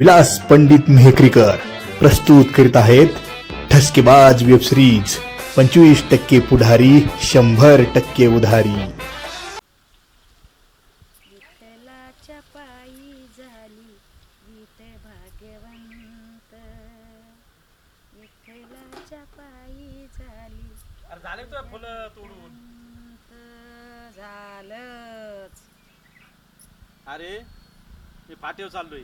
विलास पंडित मेहकरीकर प्रस्तुत करीत आहेत ठसकेबाज वेब सिरीज पंचवीस टक्के पुढारी शंभर टक्के उधारी. विठ्ठलाच्या पायी झाली गीत भाग्यवंत. विठ्ठलाच्या पायी झाली अरे झाले तुझ्या फुलं तोडून. वंत झालंच. अरे मी पाठीवर चाललोय.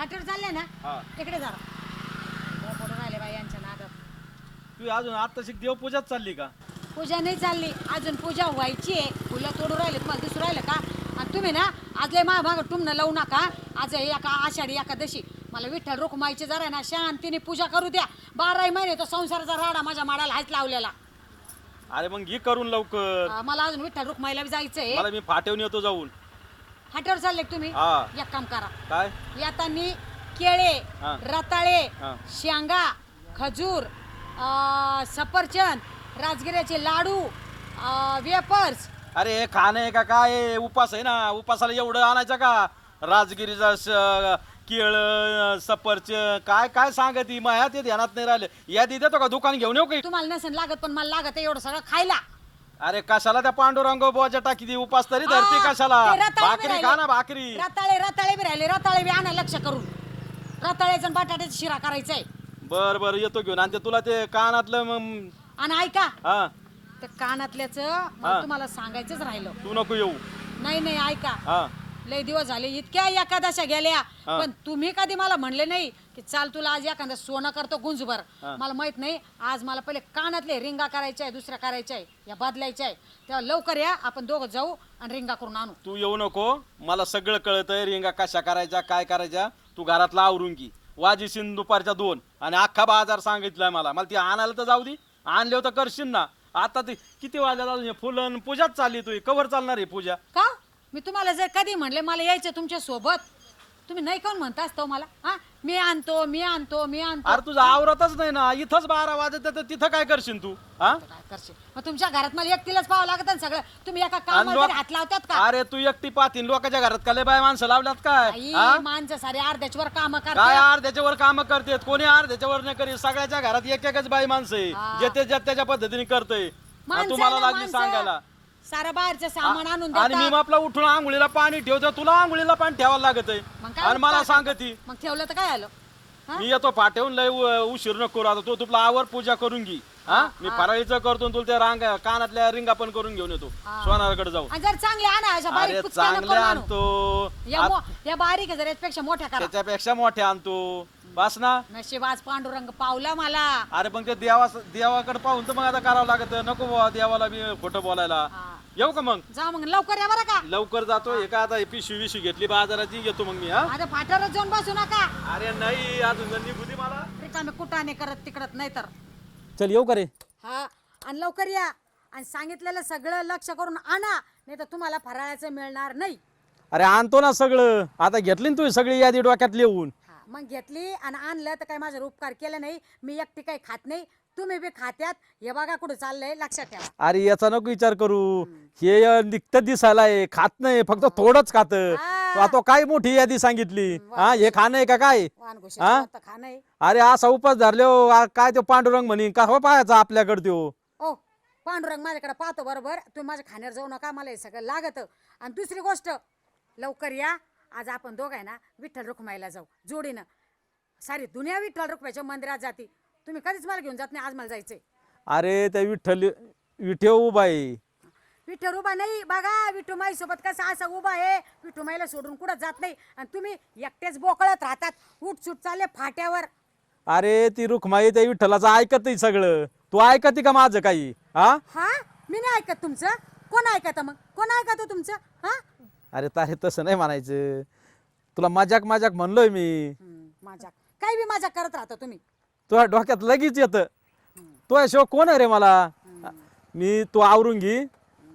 हॉटेल चालले ना? हा. तिकडे जा पडून राहिले बाई यांच्या नादात. तू अजून आता शिक देवपूजाच चालली का? पूजा नाही चालली. अजून पूजा व्हायची आहे. फुलं तोडून राहिले तुम्हाला दिसून राहिलं का? आणि तुम्ही ना आज लय मा मागं टुमणं लावू नका. आज एका आषाढी एकादशी. मला विठ्ठल रुक्माईची जरा ना शांतीने पूजा करू द्या. बाराही महिने तो संसाराचा राडा माझ्या माडाला हाच लावलेला. अरे मग घे करून लवकर. अं, मला अजून विठ्ठल रुक्माईला बी जायचंय. मला मी फाट्यावर येतो जाऊन. हाटेवर चालले का तुम्ही. हा. एक काम करा. काय? येतानी केळे हा. रताळे हा. शेंगा खजूर अं, सफरचंद राजगिऱ्याचे लाडू वेपर्स अरे हे खाणं आहे का काय? आहे? उपास आहे ना. उपासाला एवढं आणायचं का? राजगिरीचा केळ सफरच काय काय सांगत ती माया ते ध्यानात नाही राहिले. यादी देतो का? दुकान घेऊन येऊ काही तुम्हाला नसेल लागत पण मला लागत आहे एवढं सगळं खायला. अरे कशाला त्या पांडुरंग बोजा टाकी उपास तरी धरते हा, कशाला? ते रताळे बी भाकरी राहिले. खा ना भाकरी. रताळे रताळे बी राहिले. रताळे बी आणा लक्ष करून. रताळ्याचा आणि बटाट्याचा शिरा करायचा आहे बर बर येतो घेऊन. आणि ते तुला ते कानातलं मग आणि ऐका. हा. त्या कानातल्याचं हा. तुम्हाला सांगायचंच राहिलं. तू नको येऊ. नाही नाही ऐका. हा. लय दिवस झाले इतक्या एकादशा गेल्या. हा. पण तुम्ही कधी मला म्हणले नाही की चाल तुला आज एखादा सोनं करतो गुंजभर. हा. मला माहीत नाही. आज मला पहिले कानातले रिंगा करायच्या आहे दुसऱ्या करायच्या आहे या बदलायच्या आहे. तेव्हा लवकर या आपण दोघं जाऊ आणि रिंगा करून आणू. तू येऊ नको. मला सगळं कळतंय रिंगा कशा करायच्या काय करायच्या. तू घरातला आवरून की वाजीशीन दुपारच्या दोन. आणि अख्खा बाजार सांगितलाय मला. मला ती आणायला तर जाऊ दे. आणले होतं करशील ना. आता ते किती वाजल्या अजून? हे फुलं आणि पूजाच चालली तुझी कवर चालणार आहे पूजा. का? मी तुम्हाला जर कधी म्हणले मला यायचं तुमच्यासोबत. तुम्ही नाही काऊन म्हणता असतो मला? हा? मी आणतो मी आणतो मी आणतो. अरे तुझं आवरतच नाही ना. इथंच बारा वाजत तर तिथं काय करशील तू? हा? काय करशील? मग तुमच्या घरात मला एकटीलाच पाहावं लागत ना सगळं. तुम्ही एका आणि कामाला लोक- तरी हात लावतात का? अरे तू एकटी पाहतीन. लोकांच्या घरात कले बाय माणसं लावल्यात काय? आई, हा? माणसं सारे अर्ध्याच्या वर काम काय करतात. अर्ध्याच्या वर काम करतेत? कोणी अर्ध्याच्या वर नाही करीत. सगळ्याच्या घरात एक एकच बाई माणसं आहे हा. जे ते ज्या त्याच्या पद्धतीने करतय. माणसं तुम्हाला ना, लागली माणसं. सांगायला. सारं बाहेरचं सामान आणून आणि मी देतात आपला उठून आंघोळीला पाणी ठेवतो तुला आंघोळीला पाणी ठेवायला लागत मग काय आहे आणि मला उपकार सांगती मग ठेवलं तर काय आलं? हा? मी येतो पाठवून लय उ- उशीर नको करू आता तो तुला आवर पूजा करून घे. हा? मी फराळीचं करतो आणि तुला त्या रांग कानातल्या रिंगा पण करून घेऊन येतो. हा. सोनारकडे जाऊ. आणि जर चांगले आणा अशा बारीक अरे पुचक्या नको चांगले आणू. आणतो. या मो- या बारीक आहे जरा याच्यापेक्षा मोठ्या करा. त्याच्यापेक्षा मोठे आणतो. बस ना? नशीब आज पांडुरंग पावला मला. अरे पण ते देवा देवाकडे पाहून तर मग आता करावं लागत. नको बुवा देवाला बी खोटं बोलायला. हा. येऊ का मग? जा मग लवकर या बरं का. लवकर जातो. हे का आता ही पिशवी विशवी घेतली बाजाराची घेतो मग मी हा. आता जाऊन बसू नका. अरे नाही अजून निघू दे मला. रिकामे कुटाने करत तिकडत नाही तर. चल येऊ का रे? हा आणि लवकर या. आणि सांगितलेलं सगळं लक्ष करून आणा नाही तर तुम्हाला फराळाचं मिळणार नाही. अरे आणतो ना सगळं. आता घेतली ना तू सगळी यादी डोक्यात लिहून. मग घेतली आणि आणलं तर काही माझा उपकार केला नाही मी एकटी काही खात नाही तुम्ही बी खात्यात. हे बघा कुठं चाललंय लक्षात ठेवा. अरे याचा नको विचार करू. हे निघत दिसायला आहे खात नाही फक्त थोडंच खात. आ. तो काय मोठी यादी सांगितली? हा हे खाणं आहे का काय? हा? खा नाही अरे असा उपास धरलो काय तो पांडुरंग म्हणे का हो पाहायचा आपल्याकडे ओ पांडुरंग माझ्याकडे पाहतो बरोबर. तुम्ही माझ्या खाण्यावर जाऊ नका मला हे सगळं लागत. आणि दुसरी गोष्ट लवकर या. आज आपण दोघं आहे ना विठ्ठल रुक्माईला जाऊ जोडीनं. सारी दुनिया विठ्ठल रुक्माईच्या मंदिरात जाती. तुम्ही कधीच मला घेऊन जात नाही आज मला जायचंय. अरे त्या विठ्ठल विठेव बाई विठ्ठल उभा नाही बघा विठ्ठू माई सोबत कसा असा उभा आहे. विठ्ठू माईला सोडून कुठं जात नाही. आणि तुम्ही एकटेच बोकळत राहतात उठ सुट चालले फाट्यावर. अरे ती रुखमाई त्या विठ्ठलाचं ऐकत सगळं. तू ऐकते का माझं काही? हा? हा? मी नाही ऐकत तुमचं. कोण ऐकत मग? कोण ऐकत तुमचं? हा? अरे तारे तसं नाही म्हणायचं. तुला मजाक मजाक म्हणलोय मी. हम्म, माझ्या काही बी माझ्या करत राहता तुम्ही. तुझ्या डोक्यात लगेच येतं. तो शिवाय कोण आहे रे मला? मी तू आवरून घे.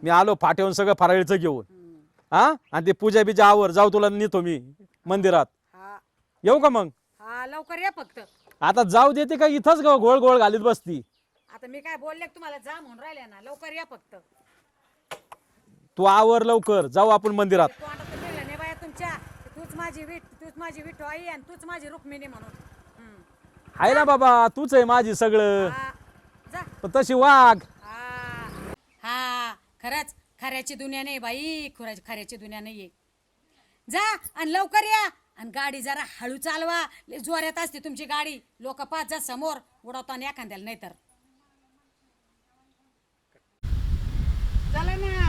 मी आलो फाट्यावून सगळं फराळीचं घेऊन. हा? आणि ते पूजा बिजा आवर जाऊ तुला नेतो मी मंदिरात. हा. येऊ का मग? हा लवकर या फक्त. आता जाऊ देते का इथंच ग- गोळ गोळ घालीत बसती. आता मी काय बोलले का तुम्हाला? जा म्हणून राहिले ना. लवकर या फक्त. तू आवर लवकर जाऊ आपण मंदिरात. तोंडात नाही बाया तुमच्या. तूच माझी विठ तूच माझी विठू आई आणि तूच माझी रुक्मिणी म्हणून. हम्म. आहे ना बाबा तूच आहे माझी सगळं. हा, जा. पण तशी वाघ. हा. हा खरंच खऱ्याची दुनिया नाही बाई खऱ्याची खऱ्याची दुनिया नाहीये. जा आणि लवकर या आणि गाडी जरा हळू चालवा. लय जोऱ्यात असते तुमची गाडी. लोक पाच जा समोर उडवताना एखाद्याला नाही तर चला ना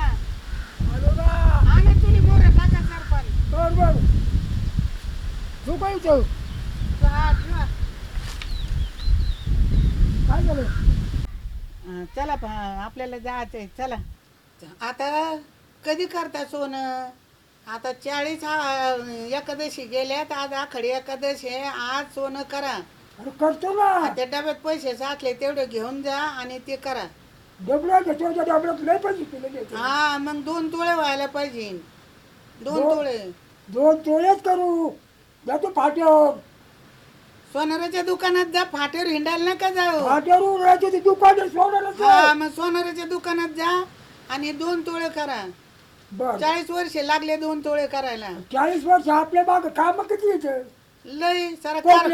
आणा तुम्ही मोरे टाका काय झालं अं, चला पहा, आपल्याला जायचंय चला. आता कधी करता सोनं? आता चाळीस हा एकादशी गेल्यात आज आखडी एकादशी आहे आज सोनं करा. अरे करतो ना. त्या डब्यात पैसे साठले तेवढे घेऊन जा आणि ते करा. डबड्या घेतो त्या डबड्यात लय पैसे केले त्याचे. हा मग दोन तोळे व्हायला पाहिजे. दोन दोन? तोळे. दोन तोळेच करू. जातो फाट्यावर. सोनाराच्या दुकानात जा फाटेवर हिंडायला नका जाऊ. फाट्यावर राहायचे ते दुकान सोडणार हा मग सोनाराच्या दुकानात जा आणि दोन तोळे करा. बर. चाळीस वर्षे लागले दोन तोळे करायला. चाळीस वर्ष आपल्या माग काम किती येतं लय सारा कार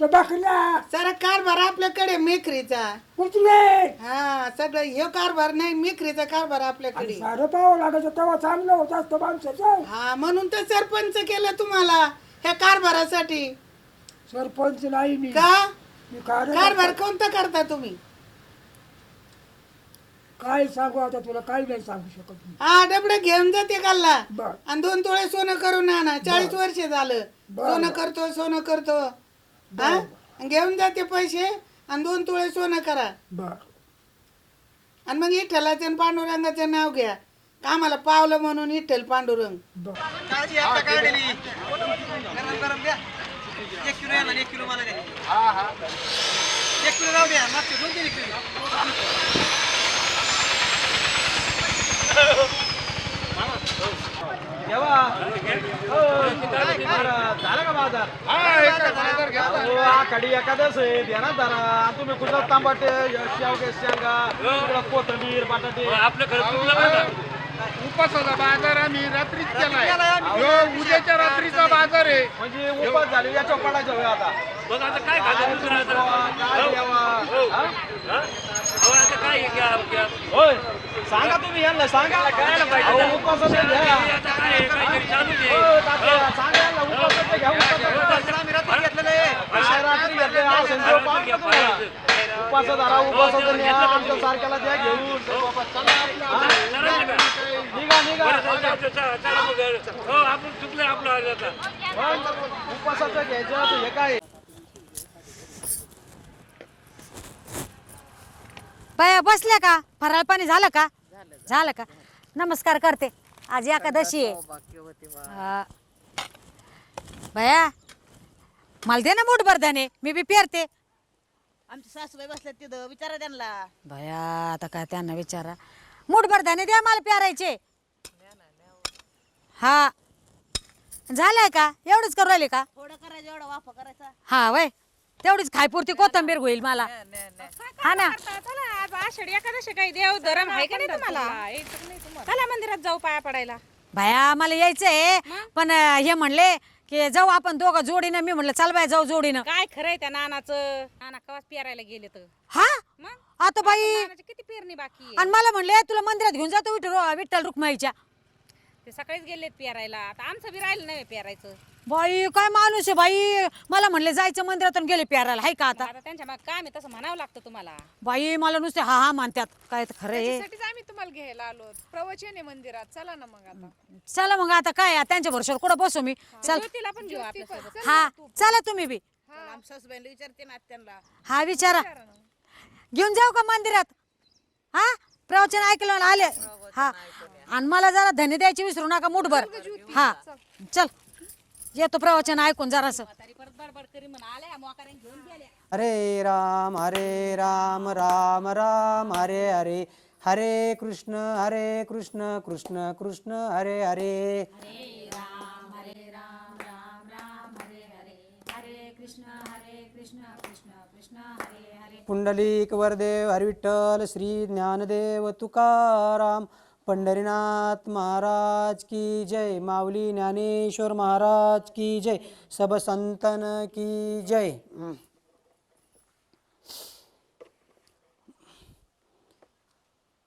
बकऱ्या सारा कारभार आपल्याकडे मेखरीचा कुत्रे हा सगळं हे कारभार नाही मेखरीचा कारभार आपल्याकडे. सारं पाहावं लागायचं तेव्हा चांगलं होत असतं माणसाचं. हा म्हणून तर सरपंच केलं तुम्हाला ह्या कारभारासाठी. सरपंच नाही मी. का? मी कारभार कोणता करता तुम्ही? काय सांगू आता तुला काही नाही सांगू शकत मी. हा डबडे घेऊन जाते कालला बर. आणि दोन तोळे सोनं करून आणा. चाळीस वर्ष झालं. बरं. सोनं करतो सोनं करतो. हा? घेऊन जाते पैसे आणि दोन तोळे सोनं करा. बर. आणि मग विठ्ठलाचं आणि पांडुरंगाचं नाव घ्या. कामाला पावलं म्हणून विठ्ठल पांडुरंग. बर. एक किलो येणार एक किलो मला द्या एक किलो राहू द्या. मागचे दोन तीन किलो. केव्हा हो, बरं, झाला का बाजार? हो, आखाडी एखादच आहे ध्यानात धरा तुम्ही कुठं तांबाटे शेवगे शेंगा इकडं कोथंबीर बटाटे. आपलं खरं चुकलं बरं का उपासाचा बाजार आम्ही रात्रीच केलाय. उद्याच्या रात्रीचा बाजार आहे. म्हणजे उपास झाले याच्या पडायचं होय आता. मग आता काय? काय? हा? हा? हे. होय. सांगा तुम्ही यांना सांगा. उपासाचं घ्या. हे. हो, सांगा यांना उपासाचं घ्या उपासाचं. अशा रात्री घेतले हा. संजोग पाहतो तुम्हाला. उपासाचं धरा उपासाचं न्या. आमच्या सारख्याला द्या घेऊन. हा? निघा. निघा. हो आपण चुकलं आपलं उपासाचं घ्यायचं हे काय? बाया बसल्या का? फराळ पाणी झालं का? झालं का? नमस्कार करते. आज एकादशी आहे. हा. बाया मला दे ना मूठ भरदाने मी बी पेरते. आमची सासूबाई बसल्यात तिथं. विचारा त्यांना. बाया आता काय त्यांना विचारा. मूठ भरदाने द्या मला पेरायचे. हा. झालंय का? एवढंच करू राहिले का? थोडं करायचं एवढा वाफा करायचा. हा वय. तेवढीच खायपुरती कोथंबीर होईल मला. हा ना. चला आज आषाढी एकादशी काही देव धरम आहे का नाही तुम्हाला? चला मंदिरात जाऊ पाया पडायला. बाया मला यायचंय. पण अं, हे म्हणले की जाऊ आपण दोघं जोडीनं. मी म्हणलं चल बाय जाऊ जोडीनं. काय खरंय त्या नानाचं? नाना कवाच पेरायला गेले तर. हा? मग? आता बाई. नानाची किती पेरणी बाकी आहे? आणि मला म्हणले तुला मंदिरात घेऊन जातो विठ्ठल विठ्ठल रुक्माईच्या. ते सकाळीच गेलेत पेरायला. आता आमचं बी राहिलं नाही पेरायचं. बाई काय माणूस आहे बाई? मला म्हणले जायचं मंदिरातून गेले प्यारायला हाय का आता? आता त्यांच्या मग काम आहे तसं म्हणावं लागतं तुम्हाला. बाई मला नुसते हा हा म्हणतात काय तर खरं आहे. आम्ही तुम्हाला घ्यायला आलो. प्रवचन आहे मंदिरात. चला ना मग आता. चला मग आता काय आहे, त्यांच्या भरोश्यावर कुठं बसू मी? चल. ज्योतीला पण घेऊ आपल्यासोबत. हा चला तुम्ही बी. आमच्या सासूबाईला विचारते ना त्यांना हा विचारा. घेऊन जाऊ का मंदिरात? हा? प्रवचन ऐकलं ना आले. हा. आणि मला जरा धने द्यायची विसरू नका मुठभर हा. चल. येतो प्रवचन ऐकून जरास. परत बडबड करी म्हणा. आल्या मोकाऱ्याने घेऊन गेल्या. हरे राम हरे राम राम राम हरे हरे. हरे कृष्ण हरे कृष्ण कृष्ण कृष्ण हरे हरे. पुंडलिक वरदेव हरिविठ्ठल श्री ज्ञानदेव तुकाराम. पंढरीनाथ महाराज की जय माऊली ज्ञानेश्वर महाराज की जय सब संतन की जय.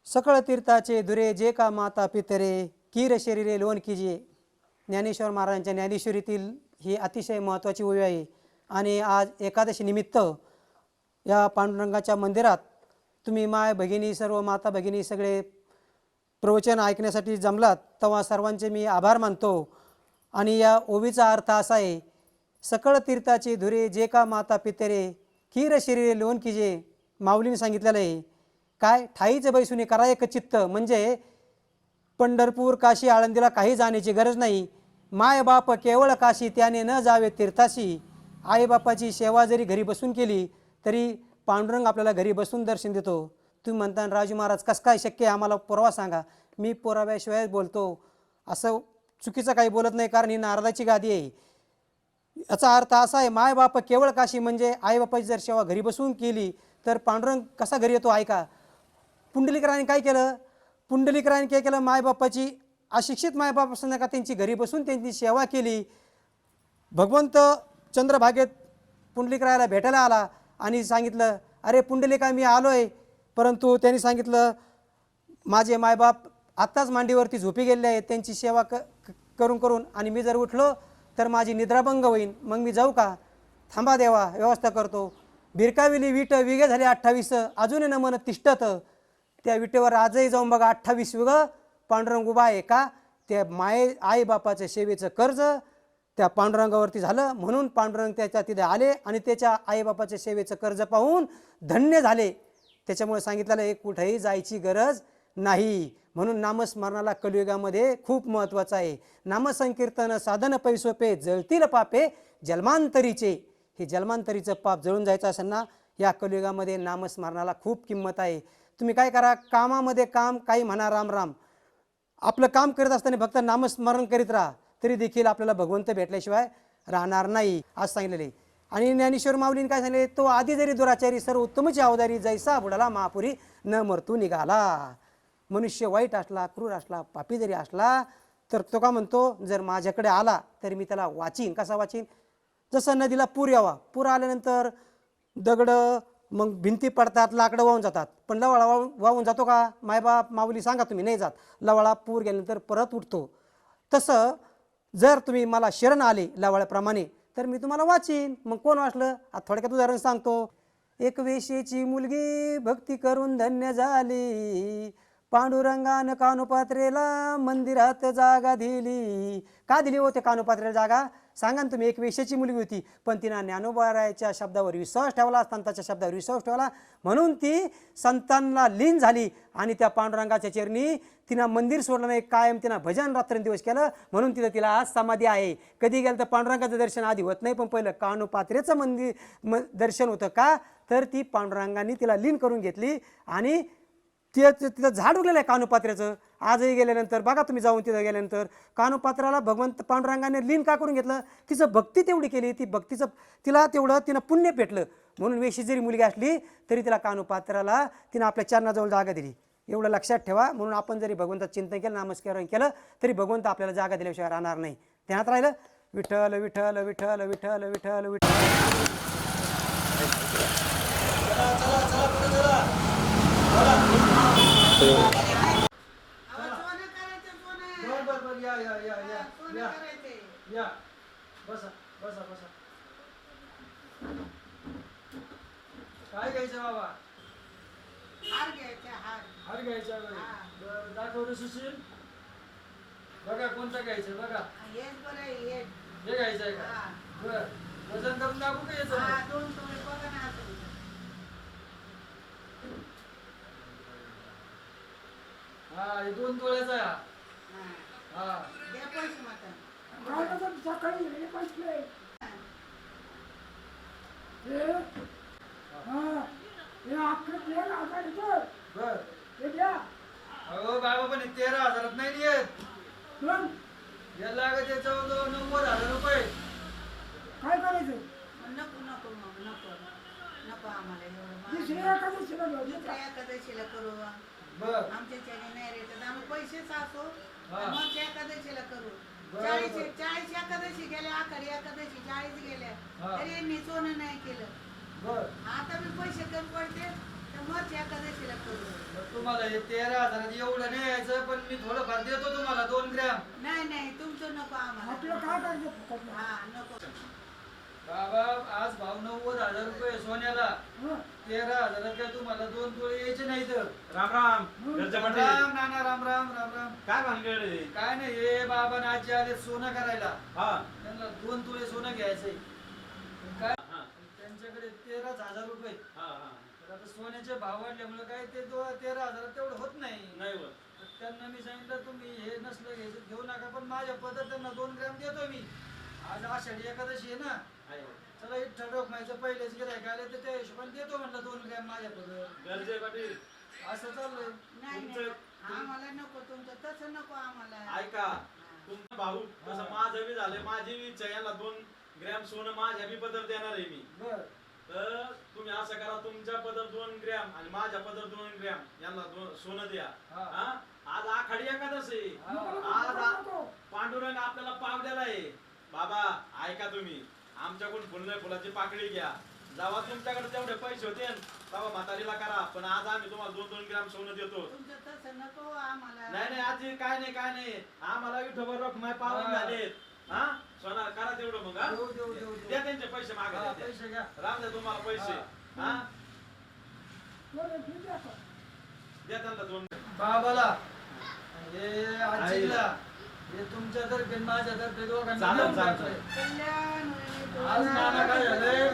सकळ तीर्थाचे धुरे जे का माता पितरे कीर शरीरे लोन कीजे ज्ञानेश्वर महाराजांच्या ज्ञानेश्वरीतील ही अतिशय महत्त्वाची ओळी आहे. आणि आज एकादशी निमित्त या पांडुरंगाच्या मंदिरात तुम्ही माय भगिनी सर्व माता भगिनी सगळे प्रवचन ऐकण्यासाठी जमलात तेव्हा सर्वांचे मी आभार मानतो. आणि या ओवीचा अर्थ असा आहे सकळ तीर्थाची धुरे जे का माता पितरे खीर शरीरे लोन कीजे माऊलीने सांगितलेलं आहे. काय ठाईच बैसुनी करा एक चित्त म्हणजे पंढरपूर काशी आळंदीला काही जाण्याची गरज नाही. माय बाप केवळ काशी त्याने न जावे तीर्थाशी. आईबापाची सेवा जरी घरी बसून केली तरी पांडुरंग आपल्याला घरी बसून दर्शन देतो. तुम्ही म्हणता राजू महाराज कसं काय शक्य आहे? आम्हाला पुरावा सांगा. मी पुराव्याशिवाय बोलतो. असं चुकीचं काही बोलत नाही कारण ही नारदाची गादी आहे. याचा अर्थ असा आहे माय बाप केवळ काशी म्हणजे आईबापाची जर सेवा घरी बसून केली तर पांडुरंग कसा घरी येतो? ऐका. पुंडलिकराने काय केलं? पुंडलिकराने काय केलं? मायबापाची अशिक्षित मायबाप असताना का त्यांची घरी बसून त्यांची सेवा केली? भगवंत चंद्रभागेत पुंडलिकरायला भेटायला आला आणि सांगितलं अरे पुंडलिका मी आलो आहे परंतु त्यांनी सांगितलं माझे मायबाप आत्ताच मांडीवरती झोपी गेले आहेत त्यांची सेवा क करून करून आणि मी जर उठलो तर माझी निद्राभंग होईन. मग मी जाऊ का? थांबा देवा व्यवस्था करतो. भिरकाविली विट विगे झाले अठ्ठावीस अजूनही न मन तिष्ठत. त्या विटेवर आजही जाऊन बघा अठ्ठावीस युग पांडुरंग उभा आहे का? त्या माये आईबापाचं सेवेचं कर्ज त्या पांडुरंगावरती झालं. म्हणून पांडुरंग त्याच्या तिथे आले आणि त्याच्या आईबापाच्या सेवेचं कर्ज पाहून धन्य झाले. त्याच्यामुळे सांगितलेलं आहे कुठेही जायची गरज नाही. म्हणून नामस्मरणाला कलियुगामध्ये खूप महत्त्वाचं आहे. नामसंकीर्तन साधन पैसोपे जळतील पापे जन्मांतरीचे. हे जन्मांतरीचं पाप जळून जायचं असेल ना या कलियुगामध्ये नामस्मरणाला खूप किंमत आहे. तुम्ही काय करा कामामध्ये काम काही म्हणा राम राम. आपलं काम करत असताना फक्त नामस्मरण करीत राहा. तरी देखील आपल्याला भगवंत भेटल्याशिवाय राहणार नाही. आज सांगितलेले आणि ज्ञानेश्वर माऊलीने काय सांगितले? तो आधी जरी दुराचारी सर्व उत्तमची अवधारी जैसा बुडाला महापुरी न मरतू निघाला. मनुष्य वाईट असला क्रूर असला पापी जरी असला तर तो का म्हणतो जर माझ्याकडे आला तर मी त्याला वाचीन. कसा वाचीन? जसं नदीला पूर यावा. पूर आल्यानंतर दगडं मग भिंती पडतात लाकडं वाहून जातात. पण लवळा वाहून वाहून जातो का? मायबाप माऊली सांगा तुम्ही नाही जात. लवळा पूर गेल्यानंतर परत उठतो. तसं जर तुम्ही मला शरण आले लवाळ्याप्रमाणे तर मी तुम्हाला वाचीन. मग कोण वाचलं? आता थोडक्यात उदाहरण सांगतो. एक वेशेची मुलगी भक्ती करून धन्य झाली. पांडुरंगानं कानुपात्रेला मंदिरात जागा दिली. का दिली होते कानुपात्रेला जागा? सांगा ना तुम्ही एक वेशाची मुलगी होती पण तिनं ज्ञानोबारायच्या शब्दावर विश्वास ठेवला संतांच्या शब्दावर विश्वास ठेवला. म्हणून ती संतांना लीन झाली आणि त्या पांडुरंगाच्या चरणी तिनं मंदिर सोडलं नाही कायम तिनं भजन रात्रंदिवस केलं. म्हणून तिथं तिला आज समाधी आहे. कधी गेलं तर पांडुरंगाचं दर्शन आधी होत नाही पण पहिलं कानुपात्रेचं मंदिर म दर्शन होतं का? तर ती पांडुरंगाने तिला लीन करून घेतली आणि ते तिथं झाड उगलेलं आहे कानुपात्र्याचं. आजही गेल्यानंतर बघा तुम्ही जाऊन तिथं गेल्यानंतर कानुपात्राला भगवंत पांडुरंगाने लीन का करून घेतलं? तिचं भक्ती तेवढी केली ती भक्तीचं तिला तेवढं तिनं पुण्य पेटलं. म्हणून वेशी जरी मुलगी असली तरी तिला कानुपात्राला तिनं आपल्या चरणाजवळ जागा दिली. एवढं लक्षात ठेवा. म्हणून आपण जरी भगवंताचं चिंतन केलं नामस्करण केलं तरी भगवंत आपल्याला जागा दिल्याशिवाय राहणार नाही. ध्यानात राहिलं? विठ्ठल विठ्ठल विठ्ठल विठ्ठल विठ्ठल विठ्ठल सोनं करायचं सोनं बर बर बर या या या या सोनं या करायचंय या बसा बसा बसा काय घ्यायचं बाबा हार घ्यायचा हार घ्यायचा बरं. सुशील बघा कोणता घ्यायचं बघा हे घ्यायचं आहे हा. का बरं वजन करून दाखवू का याचं हा, दोन. हा हे तोळ्याचा आहे हा. हा. द्या पैसे माता. तर सकाळी हे बसले हे? हा. हे. अख्खं तेल आघाडीचं बर. हे द्या. अहो बाबा पण हे तेरा हजारात नाही येत दोन याला लागत आहे जवळजवळ नव्वद हजार रुपये. काय करायचं? नको नको मग नको. नको आम्हाला एवढं महाग. एखादं शिला दुसऱ्या एकादशीला करू. बर. आमच्या चॅने नाही रे तर आम्ही पैसे साचू मग एकादशीला करू. चाळीस चाळीस एकादशी गेल्या आखाडी एकादशी चाळीस गेल्या. तरी यांनी सोनं नाही केलं. आता मी पैसे कमी पडते तर मग एकादशीला करू. तुम्हाला हे तेरा हजारात एवढं नाही यायचं पण मी थोडंफार देतो तुम्हाला दोन ग्रॅम. नाही नाही तुमचं नको आम्हाला. आपलं काय करायचं हा नको. बाबा आज भाव नव्वद हजार रुपये सोन्याला. तेरा हजारात काय तुम्हाला दोन तोळे यायचे नाही तर राम राम. घरच्या राम मंडळी. नाना राम राम राम राम काय भानगड? काय नाही हे बाबा आणि आजी आले सोनं करायला. हा. त्यांना दोन तोळे सोनं घ्यायचंय. काय? हा. त्यांच्याकडे तेराच हजार रुपये. हा हा. तर आता सोन्याचे भाव वाढल्यामुळे काय ते दो तेरा हजारात तेवढं होत नाही. नाही होत. तर त्यांना मी सांगितलं तुम्ही हे नसलं घ्यायचं घेऊ नका पण माझ्या पद्धतीनं दोन ग्रॅम देतो मी. आज आषाढी एकादशी आहे ना आहे. चला इथं रोखमायचं पहिलेच गिरायक आले तर त्या हिशोबाने देतो म्हणलं दोन ग्रॅम माझ्या पद्धत गरजे पाटील. असं चाललंय. नाही नाही. आम्हाला नको तुमचं तसं नको आम्हाला. ऐका तुमचा भाऊ तसं माझं बी झालं माझी बी इच्छा याला दोन ग्रॅम सोनं माझ्या बी पदर देणार आहे मी. बर. तर तुम्ही असं करा तुमच्या पदर दोन ग्रॅम आणि माझ्या पदर दोन ग्रॅम यांना दोन सोनं द्या. हा. हा? आज आखाडी एकादश आहे. हा. आज आ- पांडुरंग आपल्याला पावलेला आहे. बाबा ऐका तुम्ही. आमच्याकडून फुलले फुलाची पाकळी घ्या. जेव्हा तुमच्याकडे तेवढे पैसे होते तेव्हा म्हातारीला करा. पण आज आम्ही तुम्हाला दोन दोन ग्रॅम सोनं देतो. तुमचं तसं नको आम्हाला. नाही नाही आजी काय नाही काय नाही. आम्हाला विठोबर रखमाय पावन हा. झालेत. हा? सोना करा तेवढं मग हा? देऊ देऊ देऊ देऊ. द्या त्यांचे पैसे हा, मागा पैसे घ्या. राम द्या तुम्हाला पैसे. हा. द्या त्यांना दोन. बाबाला. हे आजीला. हे तुमच्या तर्फे माझ्या तर्फे दोघांना चालेल, देऊन चालेल. टाकलंय. कल्याण होईल. आज नाना काय झालंय?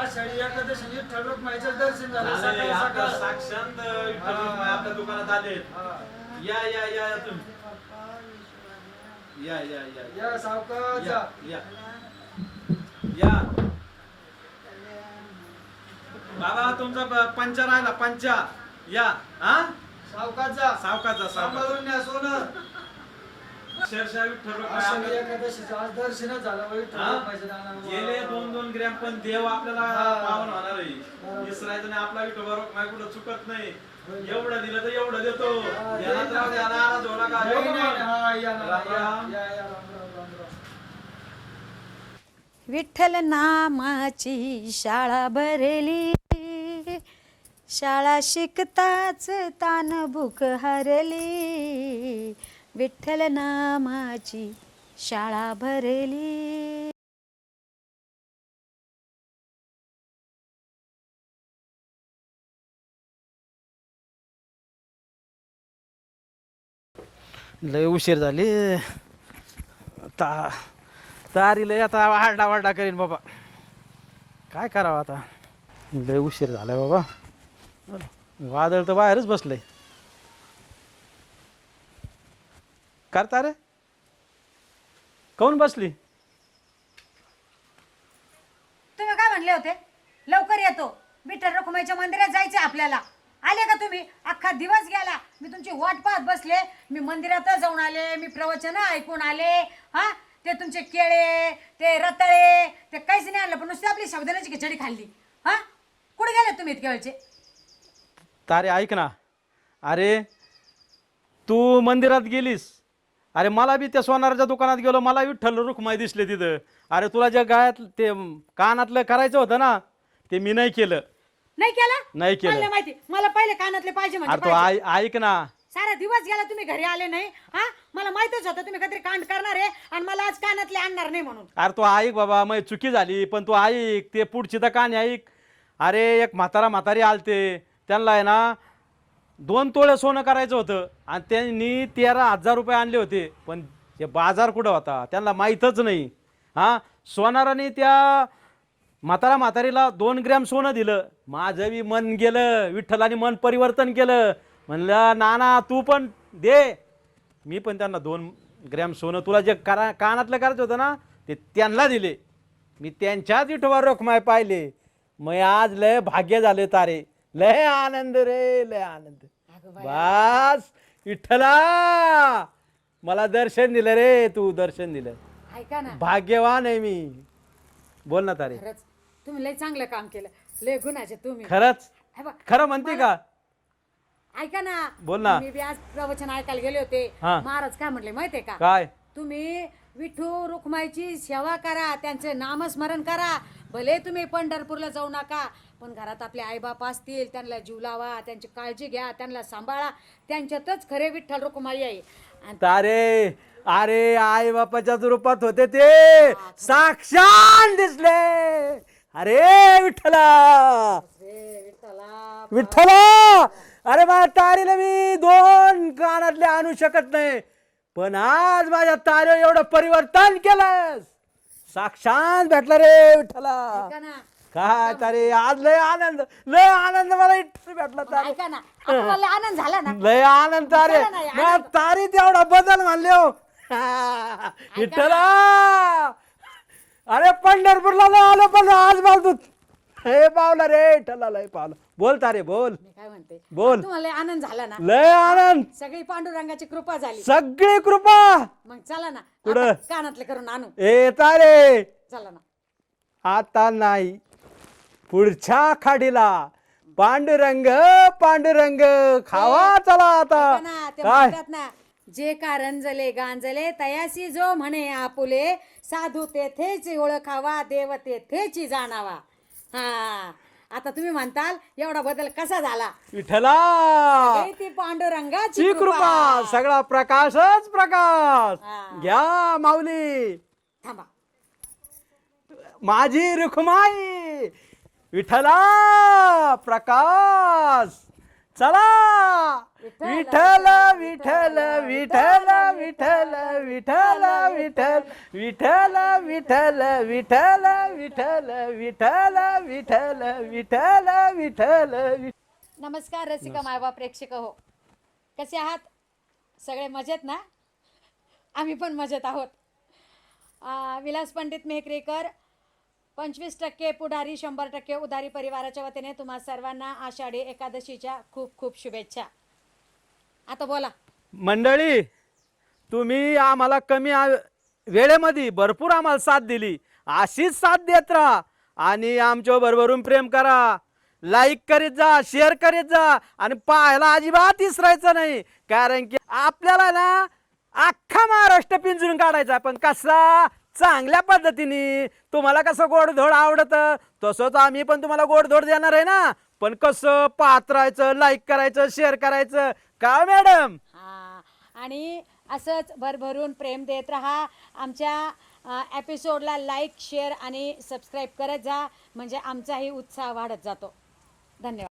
आज शाळी एकादशी ठरवक माहिती दर्शन झालं झाले, सकाळ आपल्या सकाळ. साक्षांत विठ्ठल रखुमाई आपल्या दुकानात आलेत. हा. या या या या तुम्ही. या या या. या सावकाचा या या. या. बाबा तुमचा प- पंचा राहिला पंचा. या हा? सावकाचा सावकाचा सावकाचा सांभाळून न्या सोनं. विठ्ठल आषाढी एकादशीचं आज दर्शनच झालं हा? गेले दोन दोन ग्रॅम पण देव आपल्याला हा. पावन होणार आहे बरोबर. इसरायचं नाही आपला कुठं चुकत नाही एवढं दिलं तर एवढं देतो हा, ध्यानात दे. राहू द्या नाराज होऊ नका नाही, येऊ नाही, मग. हा, या ना, राम या, राम. या, या, राम, राम, राम, राम. विठ्ठल नामाची शाळा भरली शाळा शिकताच तान भूक हरली विठ्ठल नामाची शाळा भरली. लय उशीर झाली. ता तारी लय आता वारडा वारडा करीन बाबा. काय करावं आता? लय उशीर झालाय बाबा. वादळ तर बाहेरच बसलंय. करता रे? काऊन बसली? तुम्ही काय म्हणले होते? लवकर येतो. विठ्ठल रखुमाईच्या मंदिरात जायचं आपल्याला. आले का तुम्ही? अख्खा दिवस गेला. मी तुमची वाट पाहत बसले. मी मंदिरातच जाऊन आले. मी प्रवचन ऐकून आले. हा? ते तुमचे केळे ते रताळे ते काहीच नाही आणलं. पण नुसती आपली साबुदाण्याची खिचडी खाल्ली. हा? कुठे गेले तुम्ही इतक्या वेळचे? तारे ऐक ना. अरे तू मंदिरात गेलीस. अरे मला बी त्या सोनाराच्या दुकानात गेलो मला विठ्ठल रुक्माई दिसले तिथं. अरे तुला ज्या गायात ते कानातलं करायचं होतं ना ते मी नाही केलं. नाही केलं? नाही केलं. मला माहिती. मला पहिले कानातले पाहिजे म्हणजे अरे तू पाहिजे. ऐ- ऐक ना. सारा दिवस गेला तुम्ही घरी आले नाही हा? मला माहितच होतं तुम्ही काहीतरी कांड करणार आहे आणि मला आज कानातले आणणार नाही म्हणून. अरे तू ऐक बाबा मग चुकी झाली पण तू ऐक ते पुढची तर कहाणी ऐक. अरे एक म्हातारा म्हातारी आलते त्यांना आहे ना दोन तोळे सोनं करायचं होतं आणि त्यांनी तेरा हजार रुपये आणले होते. पण ते बाजार कुठं होता? त्यांना माहीतच नाही. हां? सोनाराने त्या म्हातारा म्हातारीला दोन ग्रॅम सोनं दिलं. माझं बी मन गेलं विठ्ठलाने मन परिवर्तन केलं. म्हणलं नाना तू पण दे. मी पण त्यांना दोन ग्रॅम सोनं तुला जे करा कानातलं करायचं होतं ना ते त्यांना दिले. मी त्यांच्याच विठोबा रोखमाय पाहिले. मग आज लय भाग्य झाले तारे. लय आनंद रे लय आनंद. बस विठ्ठला मला दर्शन दिलं रे तू दर्शन दिलं. ऐका ना. भाग्यवान आहे मी. बोल ना तारे. खरंच तुम्ही लय चांगलं काम केलं. लय गुणाचे तुम्ही. खरंच? हे बघ, खरं म्हणते का? ऐका ना. बोल ना. मी बी आज प्रवचन ऐकायला गेले होते. हा. महाराज काय म्हटले माहितीये का? काय? तुम्ही विठू रुक्माईची सेवा करा त्यांचे नामस्मरण करा. भले तुम्ही पंढरपूरला जाऊ नका पण घरात आपले आईबाप असतील त्यांना जीव लावा त्यांची काळजी घ्या त्यांना सांभाळा. त्यांच्यातच खरे विठ्ठल रुक्माई आहे. आणि तारे अरे आई बापाच्याच रूपात होते ते. साक्षात दिसले. अरे विठ्ठला. रे विठ्ठला. विठ्ठला. अरे माझ्या तारीला मी दोन कानातले आणू शकत नाही. पण आज माझ्या तारे एवढं परिवर्तन केलं साक्षात भेटला रे विठ्ठला. ऐका ना काय तारे आज लय आनंद लय आनंद मला इथं भेटला तारे. ऐका ना आनंद झाला ना. लय आनंद तारे. झाला ना, तारीत एवढा बदल म्हणले हो. विठ्ठला अरे पंढरपूरला लय आलो पण आज बालदूत हे पावला रे विठ्ठला लय पावला. बोल तारे बोल. मी काय म्हणते? बोल. तुम्हाला आनंद झाला ना? लय आनंद. सगळी पांडुरंगाची कृपा झाली. सगळी कृपा. मग चला ना कुठं? आता कानातले करून आणू. ए तारे. चला ना. आता नाही. पुढच्या खाडीला. पांडुरंग पांडुरंग खावा चला आता. ऐका ना, ते काय? म्हणतात ना जे कारंजले गांजले तयासी जो म्हणे आपुले साधू तेथेच ओळखावा देव तेथेची जाणावा. हा. आता तुम्ही म्हणताल एवढा बदल कसा झाला? विठ्ठला! हे ती पांडुरंगाची ची कृपा सगळा प्रकाशच प्रकाश. हा. घ्या माऊली. थांबा. माझी रुखमाई विठ्ठला प्रकाश चला विठ्ठल विठ्ठल विठ्ठल विठ्ठल विठ्ठल विठ्ठल विठ्ठल विठ्ठल विठ्ठल विठ्ठल विठ्ठल विठ्ठल विठ्ठल विठ्ठल नमस्कार रसिका मायबा प्रेक्षक हो कसे आहात सगळे मजेत ना आम्ही पण मजेत आहोत आ, विलास पंडित मेहकरेकर पंचवीस टक्के पुढारी शंभर टक्के उधारी परिवाराच्या वतीने तुम्हा सर्वांना आषाढी एकादशीच्या खूप खूप शुभेच्छा. आता बोला. मंडळी तुम्ही आम्हाला कमी आ- वेळेमध्ये भरपूर आम्हाला साथ दिली. अशीच साथ देत राहा आणि आमच्या बरोबरून प्रेम करा. लाईक करीत जा शेअर करीत जा आणि पाहायला अजिबात विसरायचं नाही. कारण की आपल्याला ना अख्खा महाराष्ट्र पिंजून काढायचा. पण कसा चांगल्या पद्धतीने. तुम्हाला कसं गोडधोड आवडतं? तसंच आम्ही पण तुम्हाला गोडधोड देणार आहे ना. पण कसं पात्रायचं लाईक करायचं शेअर करायचं? का मॅडम? हा. आणि असंच भरभरून प्रेम देत राहा. आमच्या एपिसोडला लाईक शेअर आणि सबस्क्राईब करत जा. म्हणजे आमचाही उत्साह वाढत जातो. धन्यवाद.